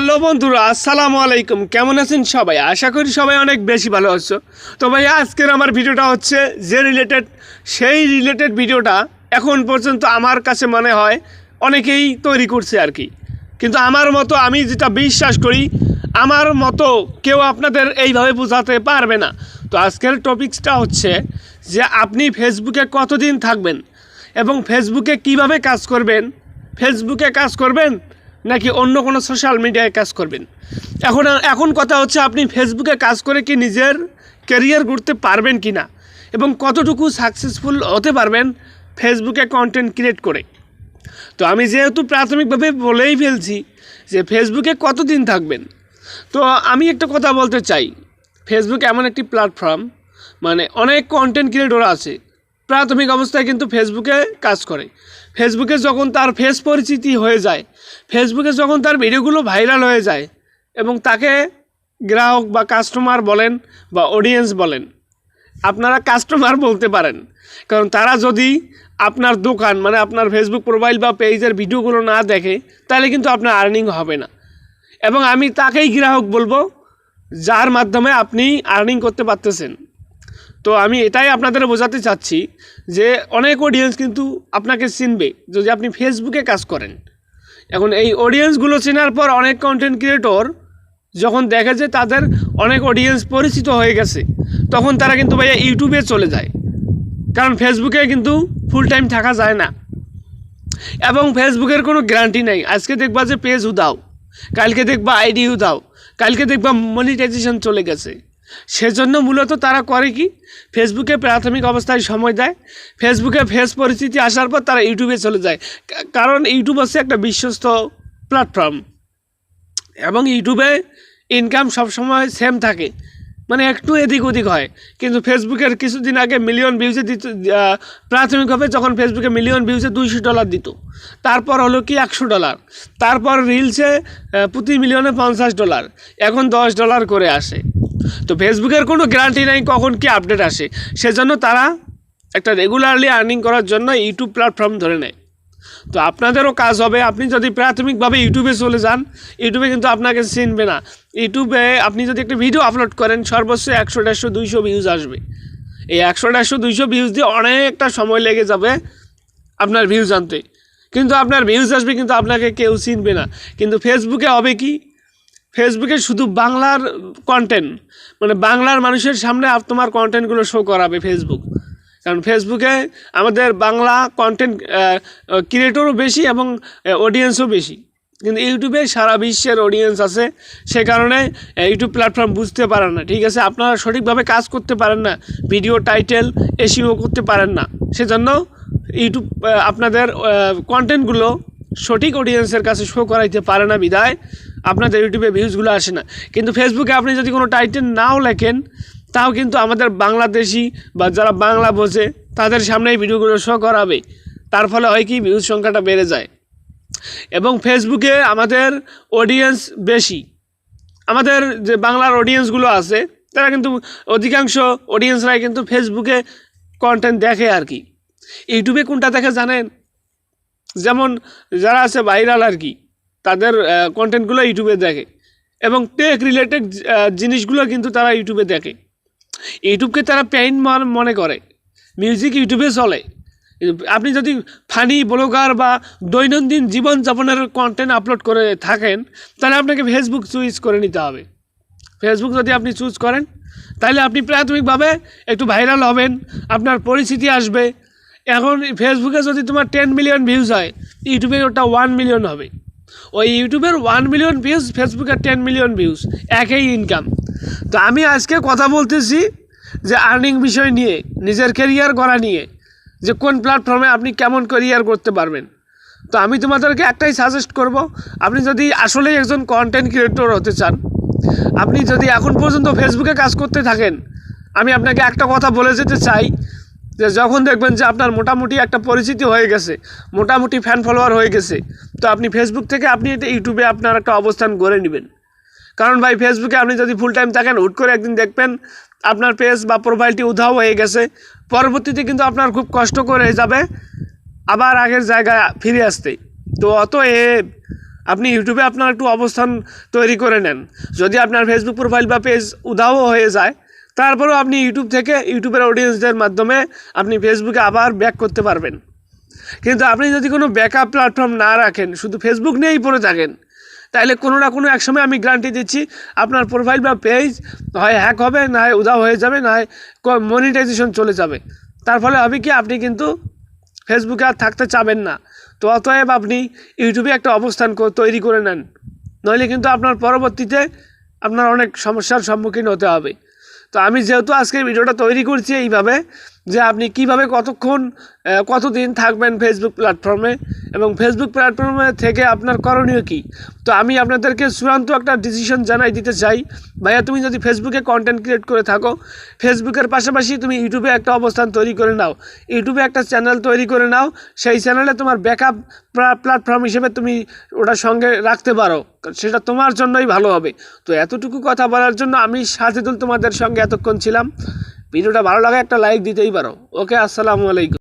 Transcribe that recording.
Hello বন্ধুরা, আসসালামু আলাইকুম। কেমন আছেন সবাই? আশা করি সবাই অনেক বেশি ভালো আছো। তো ভাই আজকের আমার ভিডিওটা হচ্ছে যে রিলেটেড সেই রিলেটেড ভিডিওটা এখন পর্যন্ত আমার কাছে মনে হয় অনেকেই তৈরি করছে আর কি। কিন্তু আমার মতো আমি যেটা বিশ্বাস করি, আমার মতো কেউ আপনাদের এইভাবে বোঝাতে পারবে না। তো আজকের টপিকসটা হচ্ছে যে আপনি ফেসবুকে কতদিন থাকবেন এবং ফেসবুকে কীভাবে কাজ করবেন? ফেসবুকে কাজ করবেন নাকি অন্য কোনো সোশ্যাল মিডিয়ায় কাজ করবেন? এখন এখন কথা হচ্ছে আপনি ফেসবুকে কাজ করে কি নিজের ক্যারিয়ার গড়তে পারবেন কি না? এবং কতটুকু সাকসেসফুল হতে পারবেন ফেসবুকে কন্টেন্ট ক্রিয়েট করে? তো আমি যেহেতু প্রাথমিকভাবে বলেই ফেলছি যে ফেসবুকে কতদিন থাকবেন? তো আমি একটা কথা বলতে চাই। ফেসবুক এমন একটি প্ল্যাটফর্ম মানে অনেক কন্টেন্ট ক্রিয়েটর আছে প্রাথমিক অবস্থায় কিন্তু ফেসবুকে কাজ করে। ফেসবুকে যখন তার ফেস পরিচিতি হয়ে যায়, ফেসবুকে যখন তার ভিডিওগুলো ভাইরাল হয়ে যায় এবং তাকে গ্রাহক বা কাস্টমার বলেন বা অডিয়েন্স বলেন, আপনারা কাস্টমার বলতে পারেন। কারণ তারা যদি আপনার দোকান মানে আপনার ফেসবুক প্রোফাইল বা পেজের ভিডিওগুলো না দেখে, তাহলে কিন্তু আপনার আর্নিং হবে না। এবং আমি তাকেই গ্রাহক বলব, যার মাধ্যমে আপনি আর্নিং করতে পারতেছেন। তো আমি এটাই আপনাদের বোঝাতে চাচ্ছি যে অনেক অডিয়েন্স কিন্তু আপনাকে চিনবে যদি আপনি ফেসবুকে কাজ করেন। এখন এই অডিয়েন্সগুলো চেনার পর অনেক কন্টেন্ট ক্রিয়েটর যখন দেখে যে তাদের অনেক অডিয়েন্স পরিচিত হয়ে গেছে, তখন তারা কিন্তু ভাইয়া ইউটিউবে চলে যায়। কারণ ফেসবুকে কিন্তু ফুল টাইম থাকা যায় না। এবং ফেসবুকের কোনো গ্যারান্টি নেই। আজকে দেখবা যে পেজ উদাও কালকে দেখবা আইডি উদাও কালকে দেখবা মনিটাইজেশন চলে গেছে। সেজন্য মূলত তারা করে কি? ফেসবুকে প্রাথমিক অবস্থায় সময় দেয়। ফেসবুকে ফেস পরিস্থিতি আসার পর তারা ইউটিউবে চলে যায়। কারণ ইউটিউব হচ্ছে একটা বিশ্বস্ত প্ল্যাটফর্ম এবং ইউটিউবে ইনকাম সবসময় সেম থাকে। মানে একটু এদিক ওদিক হয়। কিন্তু ফেসবুকের কিছুদিন আগে মিলিয়ন ভিউজে দিত প্রাথমিকভাবে যখন ফেসবুকে মিলিয়ন ভিউজে দুইশো ডলার দিত। তারপর হলো কি একশো ডলার তারপর রিলসে প্রতি মিলিয়নে পঞ্চাশ ডলার এখন দশ ডলার করে আসে। তো ফেসবুকের কোনো গ্যারান্টি নাই কখন কি আপডেট আসে। সেজন্য তারা একটা রেগুলারলি আর্নিং করার জন্য ইউটিউব প্ল্যাটফর্ম ধরে নেয়। তো আপনাদেরও কাজ হবে, আপনি যদি প্রাথমিকভাবে ইউটিউবে চলে যান ইউটিউবে কিন্তু আপনাকে চিনবে না। ইউটিউবে আপনি যদি একটা ভিডিও আপলোড করেন, সর্বোচ্চ একশো, দেড়শো, দুইশো ভিউজ আসবে। এই একশো, দেড়শো, দুইশো ভিউজ দিয়ে অনেকটা সময় লেগে যাবে আপনার ভিউজ আনতে। কিন্তু আপনার ভিউজ আসবে, কিন্তু আপনাকে কেউ চিনবে না। কিন্তু ফেসবুকে হবে কি? ফেসবুকে শুধু বাংলার কন্টেন্ট মানে বাংলার মানুষের সামনে তোমার কন্টেন্টগুলো শো করাবে ফেসবুক কারণ ফেসবুকে আমাদের বাংলা কন্টেন্ট ক্রিয়েটরও বেশি এবং অডিয়েন্সও বেশি। কিন্তু ইউটিউবে সারা বিশ্বের অডিয়েন্স আছে, সে কারণে ইউটিউব প্ল্যাটফর্ম বুঝতে পারেন না। ঠিক আছে, আপনারা সঠিকভাবে কাজ করতে পারেন না ভিডিও টাইটেল এসিও করতে পারেন না। সেজন্য ইউটিউব আপনাদের কন্টেন্টগুলো সঠিক অডিয়েন্সের কাছে শো করাইতে পারে না বিদায় আপনাদের ইউটিউবে ভিউজগুলো আসে না। কিন্তু ফেসবুকে আপনি যদি কোনো টাইটেল নাও লেখেন, তাও কিন্তু আমাদের বাংলাদেশি বা যারা বাংলা বোঝে, তাদের সামনে এই ভিডিওগুলো শো করাবে। তার ফলে হয় কি ভিউজ সংখ্যাটা বেড়ে যায়। এবং ফেসবুকে আমাদের অডিয়েন্স বেশি। আমাদের যে বাংলার অডিয়েন্সগুলো আছে, তারা কিন্তু অধিকাংশ অডিয়েন্সরাই কিন্তু ফেসবুকে কন্টেন্ট দেখে আর কি। ইউটিউবে কোনটা দেখে জানেন? যেমন যারা আছে ভাইরাল আর কি। তাদের কন্টেন্টগুলো ইউটিউবে দেখে। এবং টেক রিলেটেড জিনিসগুলো কিন্তু তারা ইউটিউবে দেখে। ইউটিউবকে তারা পেইন মনে করে। মিউজিক ইউটিউবে চলে। আপনি যদি ফানি ব্লগার বা দৈনন্দিন জীবনযাপনের কন্টেন্ট আপলোড করে থাকেন, তাহলে আপনাকে ফেসবুক চুজ করে নিতে হবে। ফেসবুক যদি আপনি চুজ করেন, তাহলে আপনি প্রাথমিকভাবে একটু ভাইরাল হবেন, আপনার পরিচিতি আসবে। এখন ফেসবুকে যদি তোমার টেন মিলিয়ন ভিউজ হয়, ইউটিউবে ওটা ওয়ান মিলিয়ন হবে। ওই ইউটিউবের ওয়ান মিলিয়ন ভিউজ ফেসবুকের টেন মিলিয়ন ভিউজ একই ইনকাম তো আমি আজকে কথা বলতেছি যে আর্নিং বিষয় নিয়ে, নিজের ক্যারিয়ার করা নিয়ে, যে কোন প্ল্যাটফর্মে আপনি কেমন ক্যারিয়ার করতে পারবেন। তো আমি তোমাদেরকে একটাই সাজেস্ট করব, আপনি যদি আসলেই একজন কন্টেন্ট ক্রিয়েটর হতে চান, আপনি যদি এখন পর্যন্ত ফেসবুকে কাজ করতে থাকেন, আমি আপনাকে একটা কথা বলে যেতে চাই যে যখন দেখবেন যে আপনার মোটামুটি একটা পরিচিতি হয়ে গেছে, মোটামুটি ফ্যান ফলোয়ার হয়ে গেছে, তো আপনি ফেসবুক থেকে আপনি এটা ইউটিউবে আপনার একটা অবস্থান গড়ে নেবেন। কারণ ভাই ফেসবুকে আপনি যদি ফুল টাইম থাকেন, হুট করে একদিন দেখবেন আপনার পেজ বা প্রোফাইলটি উধাও হয়ে গেছে। পরবর্তীতে কিন্তু আপনার খুব কষ্ট করে যাবে আবার আগের জায়গায় ফিরে আসতে। তো অতএব আপনি ইউটিউবে আপনার একটু অবস্থান তৈরি করে নেন। যদি আপনার ফেসবুক প্রোফাইল বা পেজ উধাও হয়ে যায় তারপরেও আপনি ইউটিউব থেকে ইউটিউবের অডিয়েন্সদের মাধ্যমে আপনি ফেসবুকে আবার ব্যাক করতে পারবেন। কিন্তু আপনি যদি কোনো ব্যাকআপ প্ল্যাটফর্ম না রাখেন, শুধু ফেসবুক নিয়েই পড়ে থাকেন তাহলে কোনো না কোনো এক সময় আমি গ্যারান্টি দিচ্ছি আপনার প্রোফাইল বা পেজ হয় হ্যাক হবে, না হয় উধাও হয়ে যাবে, না হয় মনিটাইজেশন চলে যাবে। তার ফলে হবে কি, আপনি কিন্তু ফেসবুকে আর থাকতে চাবেন না। তো অতএব আপনি ইউটিউবে একটা অবস্থান তৈরি করে নেন। নইলে কিন্তু আপনার পরবর্তীতে আপনার অনেক সমস্যার সম্মুখীন হতে হবে। তো আমি যেহেতু আজকের ভিডিওটা তৈরি করছি এইভাবে যে আপনি কীভাবে কতক্ষণ কতদিন থাকবেন ফেসবুক প্ল্যাটফর্মে এবং ফেসবুক প্ল্যাটফর্মে থেকে আপনার করণীয় কী? তো আমি আপনাদেরকে চূড়ান্ত একটা ডিসিশন জানাই দিতে চাই। ভাইয়া, তুমি যদি ফেসবুকে কন্টেন্ট ক্রিয়েট করে থাকো ফেসবুকের পাশাপাশি তুমি ইউটিউবে একটা অবস্থান তৈরি করে নাও। ইউটিউবে একটা চ্যানেল তৈরি করে নাও। সেই চ্যানেলে তোমার ব্যাকআপ প্ল্যাটফর্ম হিসেবে তুমি ওটার সঙ্গে রাখতে পারো। সেটা তোমার জন্যই ভালো হবে। তো এতটুকু কথা বলার জন্য আমি সাজেদুল তোমাদের সঙ্গে এতক্ষণ ছিলাম। ভিডিওটা ভালো লাগে একটা লাইক দিতেই পারো। ওকে আসসালামু আলাইকুম।